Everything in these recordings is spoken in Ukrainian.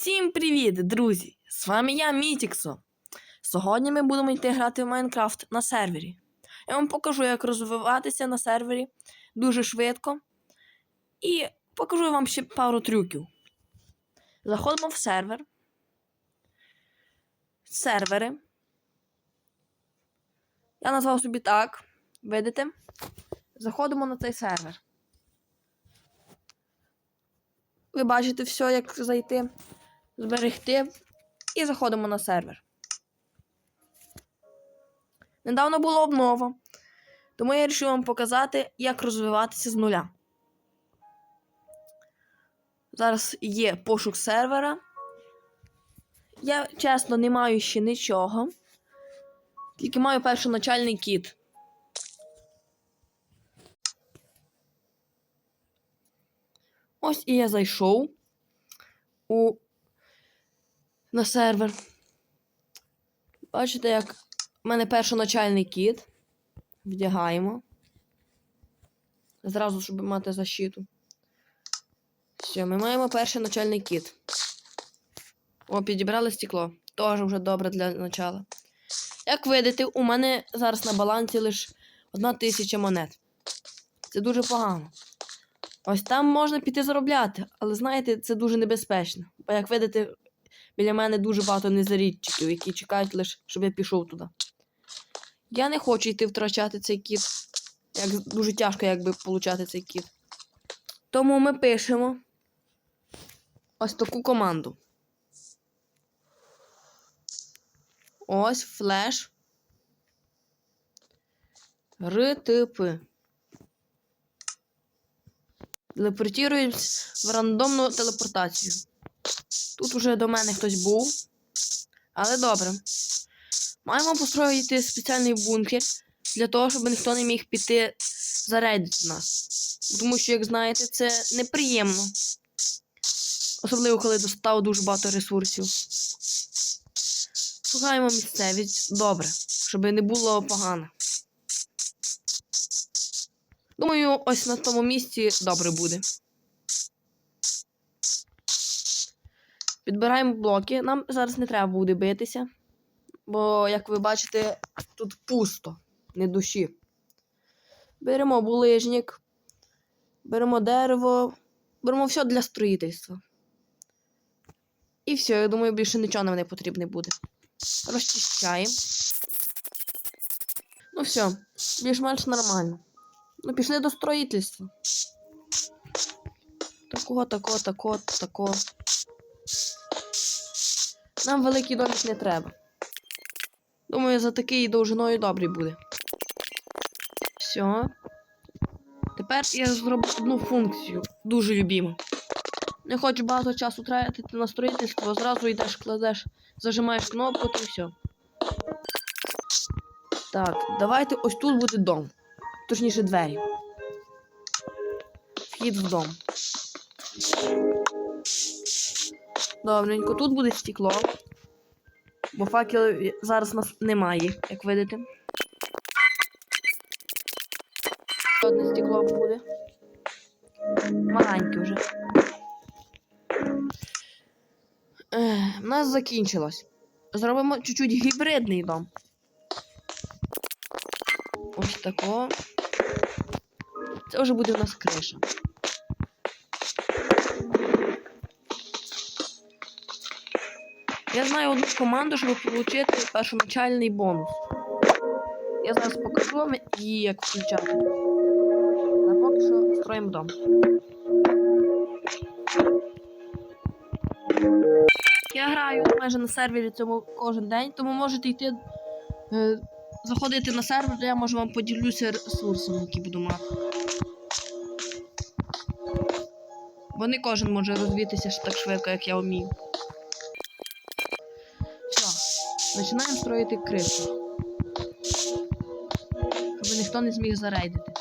Всім привіт, друзі! З вами я, Мітіксо. Сьогодні ми будемо йти грати в Майнкрафт на сервері. Я вам покажу, як розвиватися на сервері дуже швидко. І покажу вам ще пару трюків. Заходимо в сервер. Сервери. Я назвав собі так. Видите? Заходимо на цей сервер. Ви бачите все, як зайти, зберегти і заходимо на сервер. Недавно була обнова, тому я вирішив вам показати, як розвиватися з нуля. Зараз є пошук сервера. Я чесно не маю ще нічого. Тільки маю першоначальний кіт. Ось і я зайшов у... на сервер. Бачите, як в мене першоначальний кіт. Вдягаємо. Зразу, щоб мати защиту. Все, ми маємо перший начальний кіт. О, підібрали стекло. Теж вже добре для начала. Як видите, у мене зараз на балансі лише одна тисяча монет. Це дуже погано. Ось там можна піти заробляти, але знаєте, це дуже небезпечно. Бо, як видите, біля мене дуже багато незарідчиків, які чекають лише, щоб я пішов туди. Я не хочу йти втрачати цей кіт. Як дуже тяжко якби получати цей кіт. Тому ми пишемо ось таку команду. Ось флеш. РТП. Телепортуємось в рандомну телепортацію. Тут уже до мене хтось був. Але добре. Маємо построїти спеціальний бункер для того, щоб ніхто не міг піти зарейдити нас. Тому що, як знаєте, це неприємно. Особливо, коли достав дуже багато ресурсів. Шукаємо місцевість добре, щоб не було погано. Думаю, ось на тому місці добре буде. Підбираємо блоки. Нам зараз не треба буде битися. Бо, як ви бачите, тут пусто, не душі. Беремо булижник, беремо дерево, беремо все для строїтельства. І все, я думаю, більше нічого нам не потрібно буде. Розчищаємо. Ну все, більш-менш нормально. Ну, пішли до строїтельства. Такого, такого, такого, такого. Нам великий домик не треба. Думаю, за такий довжиною добрий буде. Все. Тепер я зроблю одну функцію. Дуже любіму. Не хочу багато часу тратити на строїтельство, зразу йдеш, кладеш, зажимаєш кнопку, то все. Так, давайте ось тут буде дом. Точніше, двері. Вхід в дом. Добренько, тут буде стекло. Бо факелів зараз нас немає, як видите. Одне стекло буде. Маленьке вже. У нас закінчилось. Зробимо чуть-чуть гібридний дом. Ось тако. Це вже буде у нас криша. Я знаю одну команду, щоб отримати першоначальний бонус. Я зараз покажу вам її, як включати. А поки що строїмо дом. Я граю майже на сервері цьому кожен день, тому можете йти. Е, заходити на сервер, де я може вам поділюся ресурсами, які буду мати. Бо не кожен може розвитися так швидко, як я вмію. Починаємо строїти кришу. Щоб ніхто не зміг зарейдити.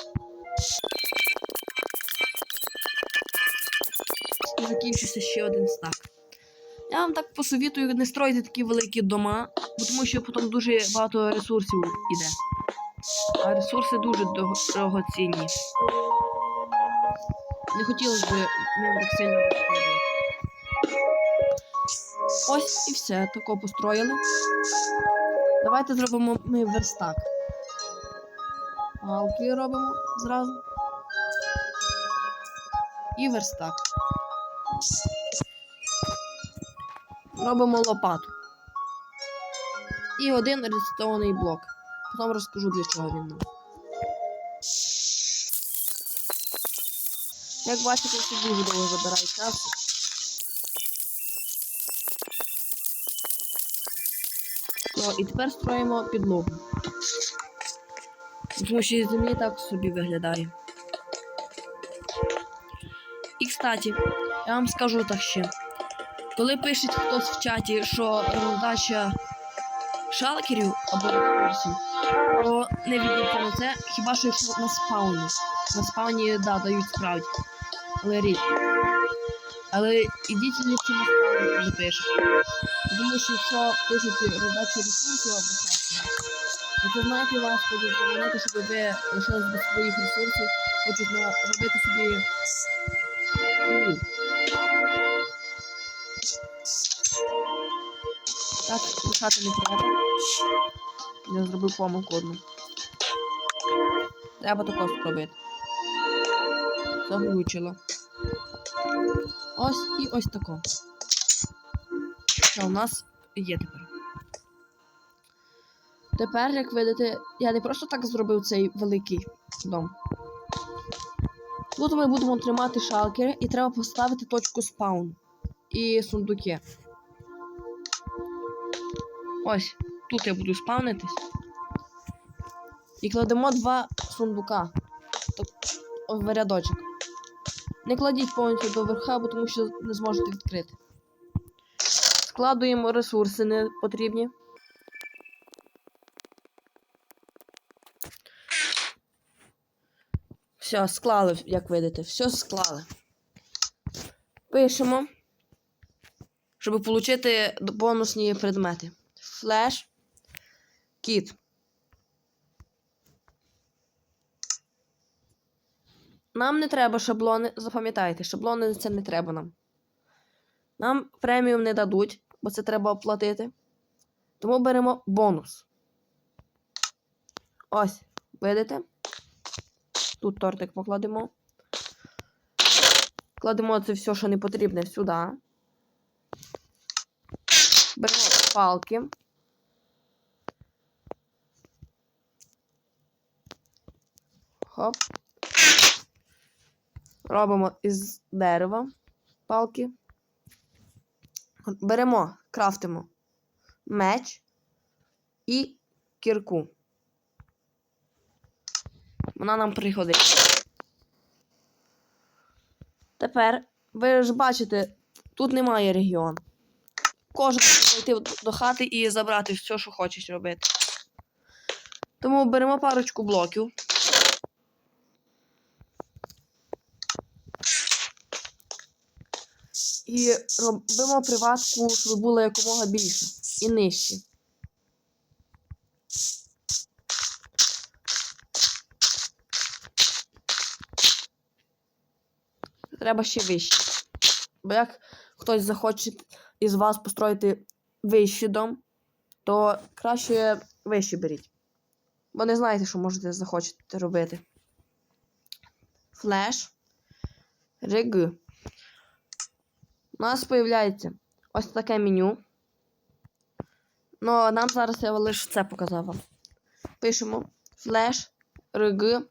І закінчився ще один стак. Я вам так посовітую не строїти такі великі дома, тому що потім дуже багато ресурсів іде. А ресурси дуже дорогоцінні. Не хотілося б ним так сильно розходити. Ось і все, тако построїли. Давайте зробимо ми верстак. Палки робимо зразу. І верстак. Робимо лопату. І один рецитований блок. Потім розкажу, для чого він нам. Як бачите, дуже довго забирає часу. О, і тепер строїмо підлогу. Тому що із землі так собі виглядає. І кстати, я вам скажу так ще. Коли пише хтось в чаті, що роздача шалкерів або ресурсів, то не відійдете на це, хіба що якщо на спауні. На спауні, да, дають справді. Але рідко. Але ідіть ліпше на спауні, коли пишуть. Тому що якщо пишуть роздачу ресурсів або шалкерів, то це вас будуть заманити, щоб ви лишились без своїх ресурсів, хочуть робити собі. Ну, Так, лишати не треба. Я зробив помилку одну. Треба тако зробити. Заглючило. Ось і ось тако. Що у нас є тепер. Тепер, як видите, я не просто так зробив цей великий дом. Тут ми будемо тримати шалкери і треба поставити точку спаун і сундуки. Ось, тут я буду спавнитись. І кладемо два сундука. Тобто в рядочок. Не кладіть повністю до верха, бо тому що не зможете відкрити. Складуємо ресурси не потрібні. Все, склали, як видите, все склали. Пишемо, щоб отримати бонусні предмети. Флеш. Кіт. Нам не треба шаблони. Запам'ятайте, шаблони це не треба нам. Нам преміум не дадуть, бо це треба оплатити. Тому беремо бонус. Ось, видите? Тут тортик покладемо. Кладемо це все, що не потрібне, сюди. Беремо палки. Хоп. Робимо із дерева палки. Беремо, крафтимо меч і кірку. Вона нам пригодиться. Тепер, ви ж бачите, тут немає регіону. Кожен може зайти до хати і забрати все, що хочеш робити. Тому беремо парочку блоків. І робимо приватку, щоб було якомога більше і нижче. Треба ще вище. Бо як хтось захоче із вас построїти вищий дом, то краще вище беріть. Бо не знаєте, що можете захочете робити. Флеш. Риг. У нас з'являється ось таке меню. Ну, нам зараз я лише це показав. Пишемо флеш, рг,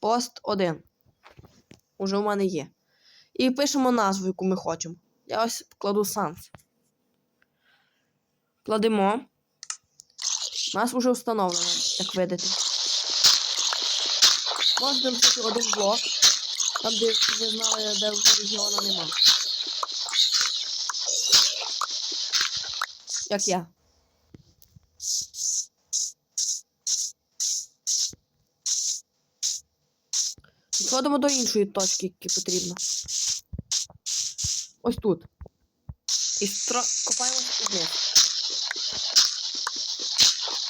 пост 1. Уже у мене є. І пишемо назву, яку ми хочемо. Я ось кладу Sans. Кладемо. У нас вже встановлено, як видите. Написати один блок. Там, де ви знали, де регіону нема. Як я. Підходимо до іншої точки, які потрібно. Ось тут. І стро... копаємо вниз.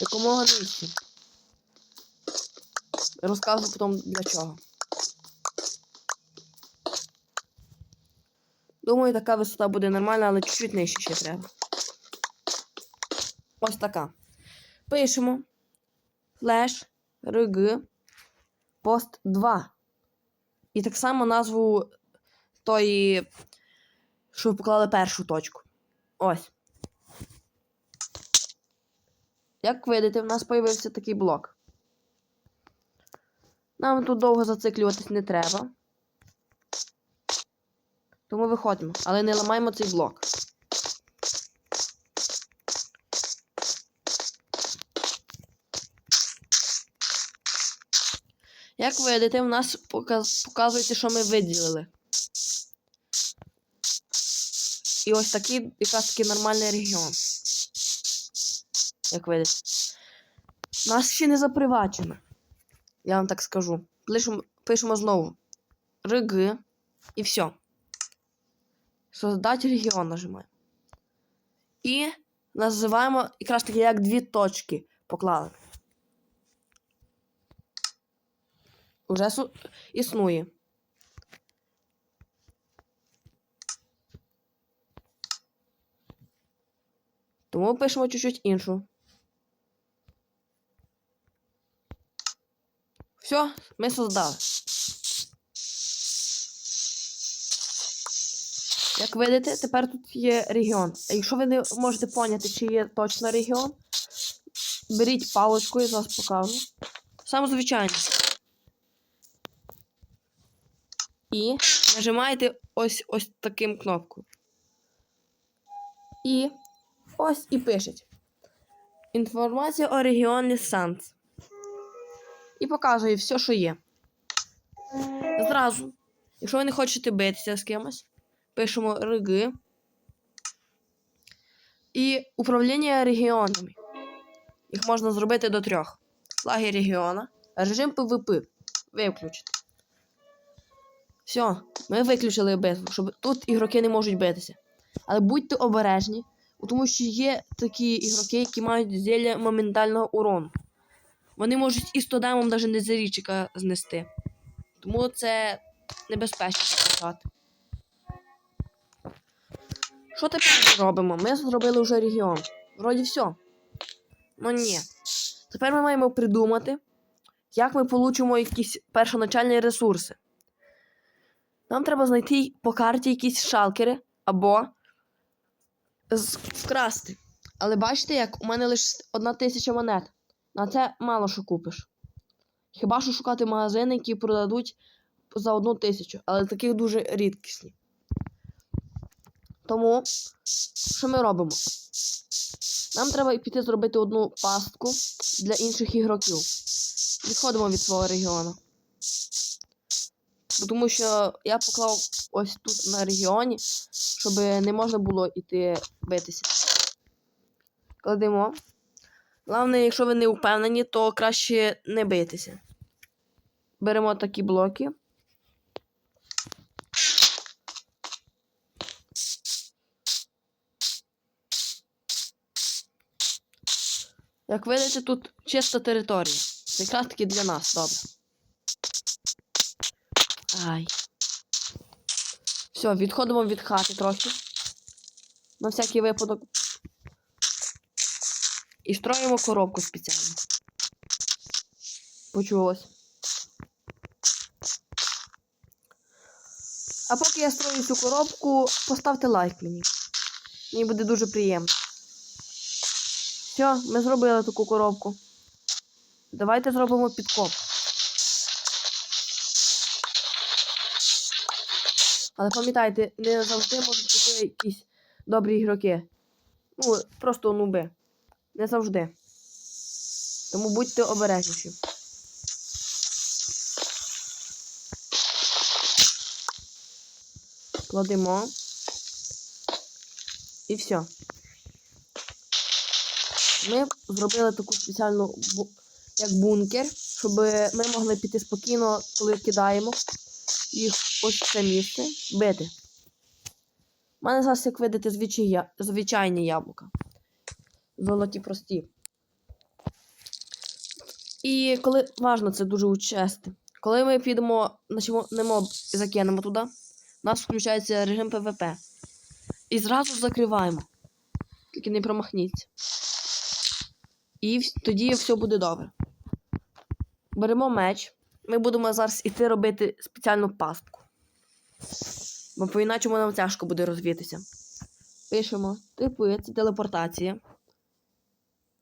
Якомога нижче. Розказую потім для чого. Думаю, така висота буде нормальна, але чуть-чуть нижче ще треба. Ось така. Пишемо флеш rg пост 2. І так само назву тої, що поклали першу точку. Ось. Як видите, в нас з'явився такий блок. Нам тут довго зациклюватись не треба. Тому виходимо, але не ламаємо цей блок. Як видите, в нас показ... показується, що ми виділили. І ось такий якраз таки нормальний регіон. Як видите. Нас ще не запривачено. Я вам так скажу. Пишемо, пишемо знову. РГ і все. Создать регіон нажимаємо. І називаємо якраз таки як дві точки поклали. Су... існує. Тому пишемо чуть-чуть іншу. Все, ми создали. Як видите, тепер тут є регіон. Якщо ви не можете поняти, чи є точно регіон, беріть паличку, я зараз покажу. Саме звичайно. І нажимаєте ось ось таким кнопкою. І ось і пишеть. Інформація о регіоні Санс. І показує все, що є. Зразу, якщо ви не хочете битися з кимось, пишемо РГ. І управління регіонами. Їх можна зробити до трьох. Флаги регіона. Режим ПВП. Виключити. Все, ми виключили битву, щоб тут ігроки не можуть битися. Але будьте обережні, тому що є такі ігроки, які мають зілля моментального урону. Вони можуть і 100 демом навіть не зарічика знести. Тому це небезпечно почати. Що тепер ми робимо? Ми зробили вже регіон. Вроді все. Ну ні. Тепер ми маємо придумати, як ми получимо якісь першоначальні ресурси. Нам треба знайти по карті якісь шалкери або вкрасти. Але бачите, як у мене лише одна тисяча монет. На це мало що купиш. Хіба що шукати магазини, які продадуть за одну тисячу, але таких дуже рідкісні. Тому, що ми робимо? Нам треба піти зробити одну пастку для інших ігроків. Відходимо від свого регіону. Тому що я поклав ось тут на регіоні, щоб не можна було йти битися. Кладемо. Головне, якщо ви не впевнені, то краще не битися. Беремо такі блоки. Як видите, тут чиста територія. Це таки для нас, добре. Ай. Все, відходимо від хати трохи. На всякий випадок. І строїмо коробку спеціально. Почулось. А поки я строю цю коробку, поставте лайк мені. Мені буде дуже приємно. Все, ми зробили таку коробку. Давайте зробимо підкоп. Але пам'ятайте, не завжди можуть бути якісь добрі ігроки. Ну, просто нуби. Не завжди. Тому будьте обережніші. Кладемо. І все. Ми зробили таку спеціальну як бункер, щоб ми могли піти спокійно, коли кидаємо їх ось це місце, бити. У мене зараз, як видите, звичайні яблука. Золоті прості. І коли важно це дуже участи. Коли ми підемо, почнемо і закинемо туди, у нас включається режим ПВП. І зразу закриваємо. Тільки не промахніться. І тоді все буде добре. Беремо меч. Ми будемо зараз іти робити спеціальну пастку. Бо по-іначому нам тяжко буде розвітися. Пишемо типи, це телепортація.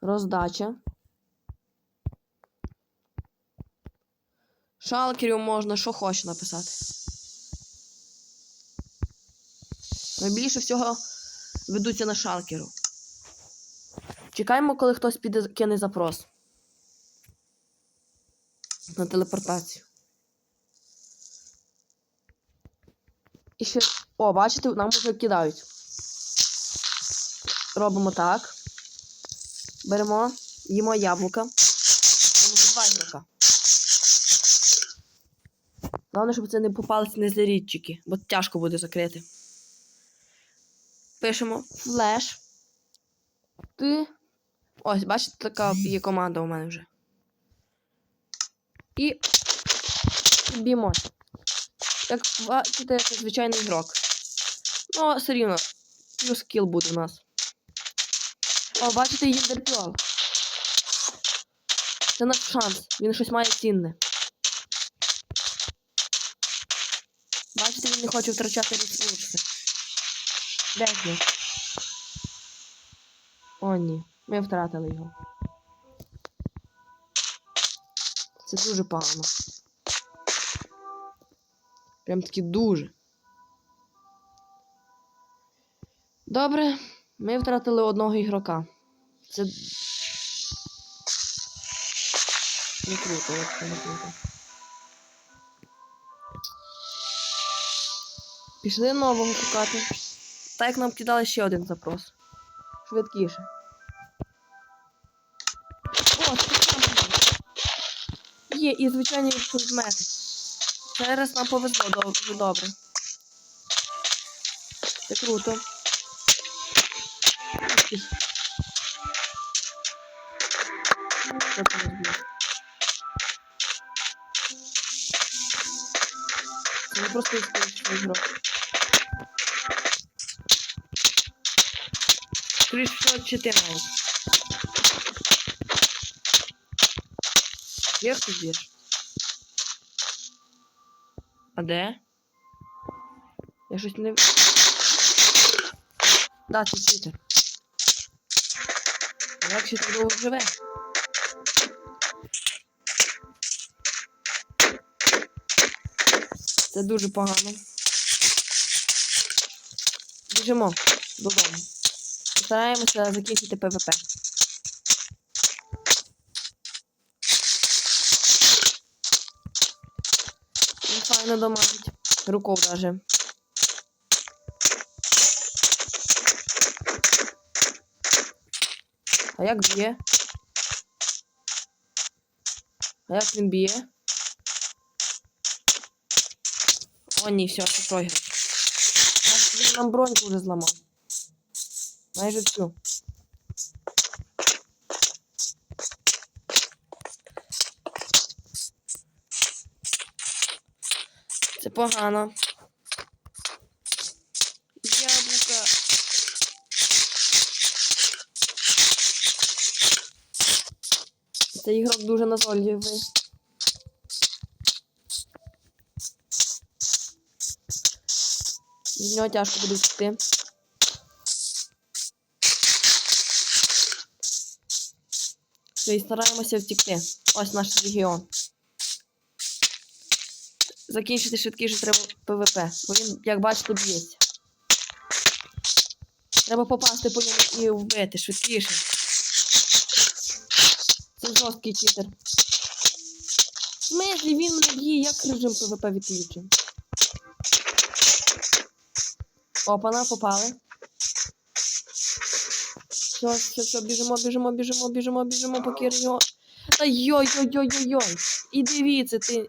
Роздача. Шалкерів можна, що хочеш написати. Найбільше всього ведуться на шалкеру. Чекаємо, коли хтось піде кине запрос. На телепортацію. І ще. О, бачите, нам вже кидають. Робимо так. Беремо, їмо яблука. Вже два ігрока. Головне, щоб це не попалися незарідчики, бо тяжко буде закрити. Пишемо флеш. Ти. Ось, бачите, така є команда у мене вже. І. Б'ємо. Бачите, це звичайний ігрок. Ну, все рівно. Плюс кіл буде у нас. О, бачите, Єндерпіол. Це наш шанс. Він щось має цінне. Бачите, він не хоче втрачати ресурси. Де він? О, ні. Ми втратили його. Це дуже погано. Прям таки дуже. Добре, ми втратили одного ігрока. Це. Не круто, як не круто. Пішли нового шукати. Так як нам кидали ще один запрос. Швидкіше. зброї і звичайні предмети. Зараз нам повезло дуже добре. Це круто. Що Я просто использую игрок. Кришот 14. Зверху зір. А де? Я щось не. Да, це Твіттер. Як ще так довго живе? Це дуже погано. Біжимо додому. Стараємося закінчити ПВП. Файно домажить. Руков даже. А як б'є? А як він б'є? О, ні, все, це програв. А, Він нам броньку вже зламав. Майже всю. Погано. Яблука. Цей ігрок дуже назойливий. З нього тяжко буде втекти. Все, стараємося втекти. Ось наш регіон. Закінчити швидкіше треба ПВП, бо він, як бачите, б'ється. Треба попасти по ньому і вбити швидкіше. Це жорсткий читер. В смислі він мене б'є, як режим ПВП відключив. Опана, попали. Все, все, все, біжимо, біжимо, біжимо, біжимо, біжимо, поки його. Та йой-йой-йой-йой-йой. І дивіться, ти.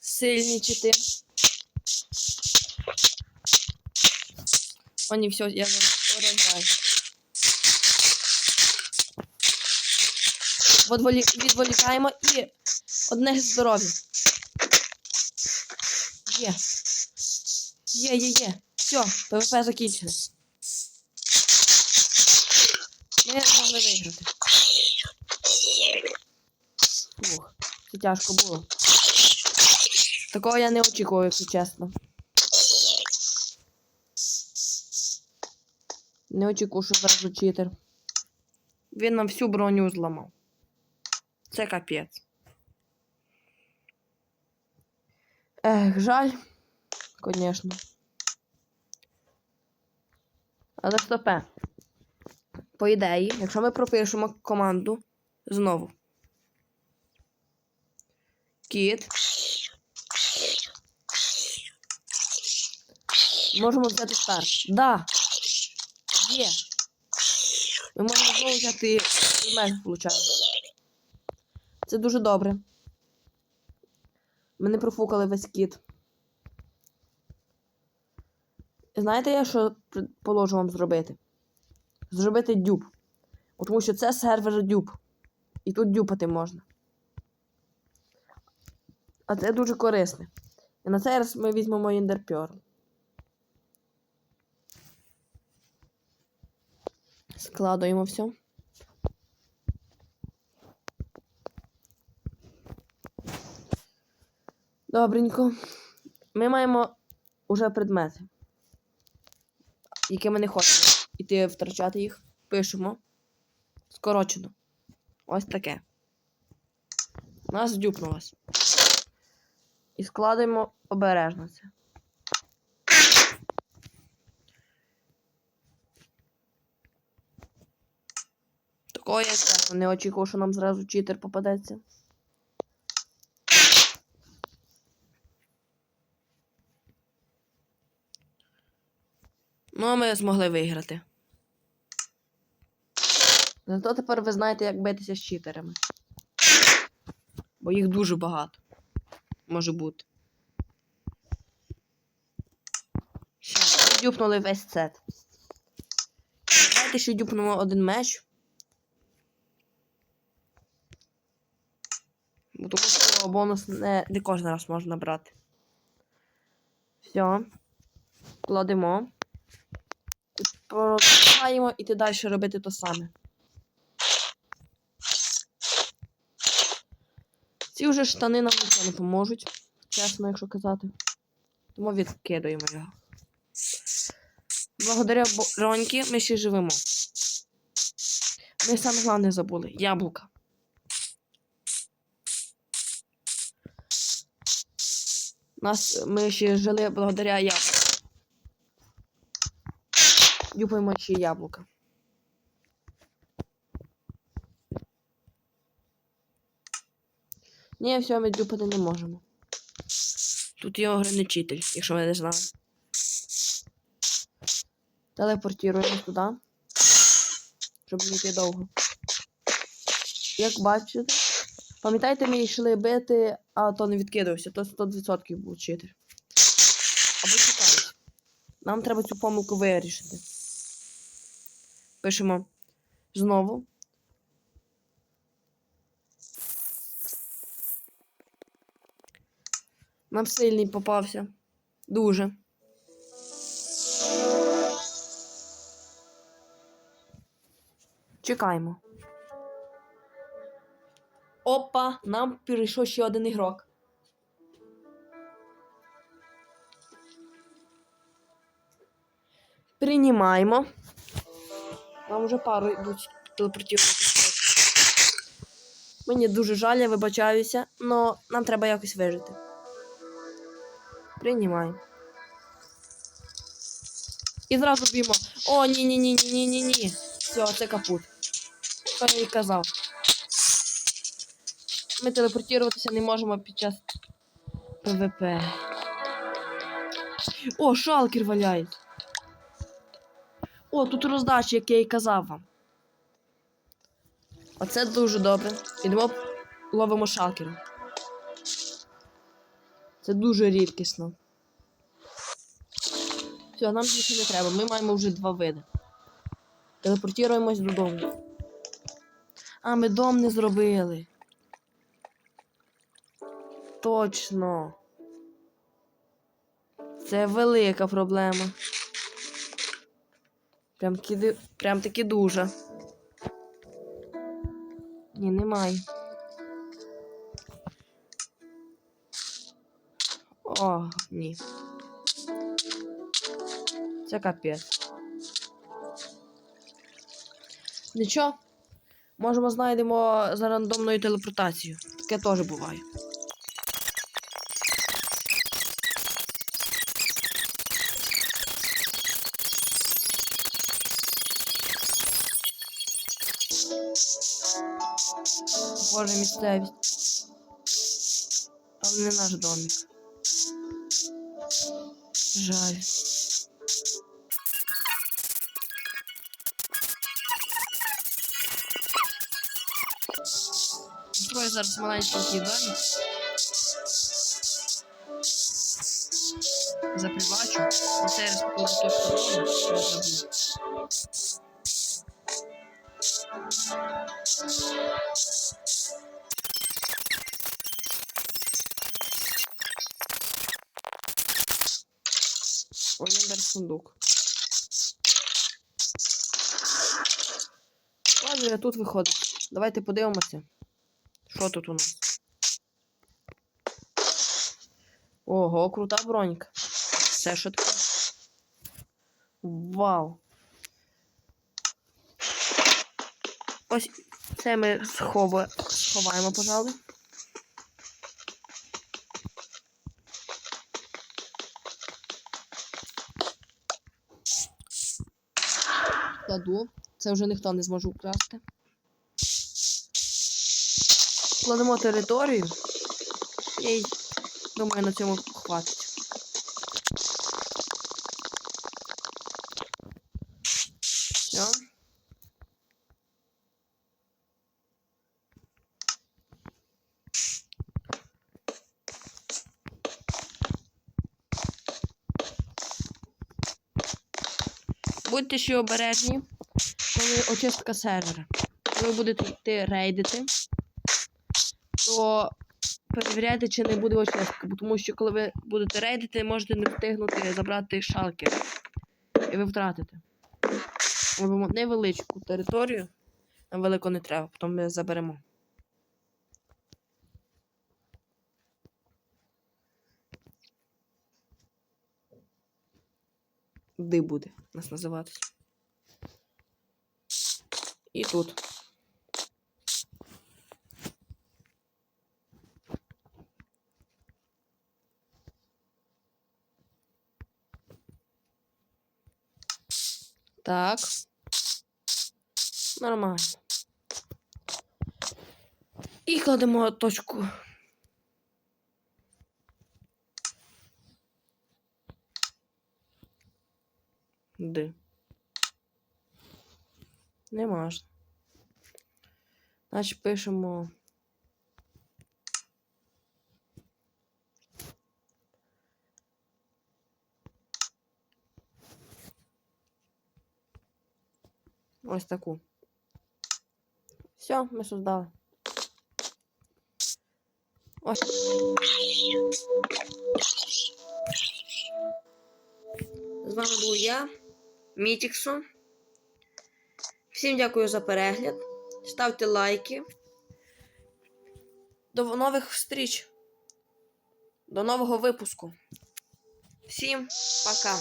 Сильні чити. О, ні, все, я розгаю. Відволі- Відволікаємо і одне здоров'я. Є. Є, є, є. Все, ПВП закінчено. Ми змогли виграти. Тяжко було. Такого я не очікував, якщо чесно. Не очікував, що зразу читер. Він нам всю броню зламав. Це капець. Ех, жаль, звісно. Але стопе. По ідеї, якщо ми пропишемо команду знову. Кіт. Можемо взяти старт. Да. Є. Ми можемо знову взяти меж, получаємо. Це дуже добре. Ми не профукали весь кіт. Знаєте, я що положу вам зробити? Зробити дюб. Тому що це сервер дюб. І тут дюпати можна. А це дуже корисне. І на цей раз ми візьмемо індерпьор. Складуємо все. Добренько. Ми маємо уже предмети, які ми не хочемо іти втрачати їх. Пишемо. Скорочено. Ось таке. Нас дюпнулось. І складаємо обережно це. Я чесно не очікував, що нам зразу читер попадеться. Ну, а ми змогли виграти. Зато тепер ви знаєте, як битися з читерами. Бо їх дуже багато. Може бути. Ми дюпнули весь сет. Знаєте, що дюпнемо один меч. Бо тому що бонус не, не кожен раз можна брати. Все. Кладемо. Продовжаємо іти далі робити то саме. Ці вже штани нам нічого не поможуть, чесно, якщо казати. Тому відкидаємо його. Благодаря броньки ми ще живемо. Ми саме головне забули яблука. Нас ми ще жили благодаря яблуку. Дюпаємо ще яблука. Ні, все, ми дюпати не можемо. Тут є ограничитель, якщо ви не знали. Телепортуємо туди. Щоб не йти довго. Як бачите, пам'ятаєте, ми йшли бити, а то не відкидався, то 100% був читер. Або чекають. Нам треба цю помилку вирішити. Пишемо знову. Нам сильний попався. Дуже. Чекаємо. Опа, нам перейшов ще один ігрок. Приймаємо. Нам вже пару йдуть телепортувати. Мені дуже жаль, я вибачаюся, але нам треба якось вижити. Приймаємо. І зразу б'ємо. О, ні, ні, ні, ні, ні, ні, ні. Все, це капут. Що я і казав. Ми телепортуватися не можемо під час ПВП. О, шалкер валяється. О, тут роздача, як я і казав вам. Оце дуже добре. Ідемо ловимо шалкера. Це дуже рідкісно. Все, нам більше не треба. Ми маємо вже два види. Телепортуємось додому. А, ми дом не зробили. Точно. Це велика проблема. Прям киди... Прям таки дуже. Ні, немає. О, ні. Це капець. Нічого. Можемо знайдемо за рандомною телепортацією. Таке теж буває. Боже, місцевість. Але не наш домик. Жаль. Строю зараз маленький домик. Запривачу. Цей раз покладу точку що я. Сундук. Ладно, тут виходить. Давайте подивимося. Що тут у нас? Ого, крута бронька. Це що таке? Вау. Ось це ми схова... сховаємо, пожалуй. Кладу. Це вже ніхто не зможе украсти. Кладемо територію. І думаю, на цьому хватить. Все. Будьте ще обережні, коли очистка сервера. Коли ви будете йти рейдити, то перевіряйте, чи не буде очистка. Бо Тому що коли ви будете рейдити, можете не встигнути забрати шалки. І ви втратите. Робимо невеличку територію. Нам велико не треба, потім ми заберемо. Ди буде нас називатись. І тут. Так. Нормально. І кладемо точку. Д. Не можна. Значить, пишемо. Ось таку. Все, ми создали. Ось. З вами був я, Мітіксу. Всім дякую за перегляд. Ставте лайки. До нових встріч. До нового випуску. Всім пока.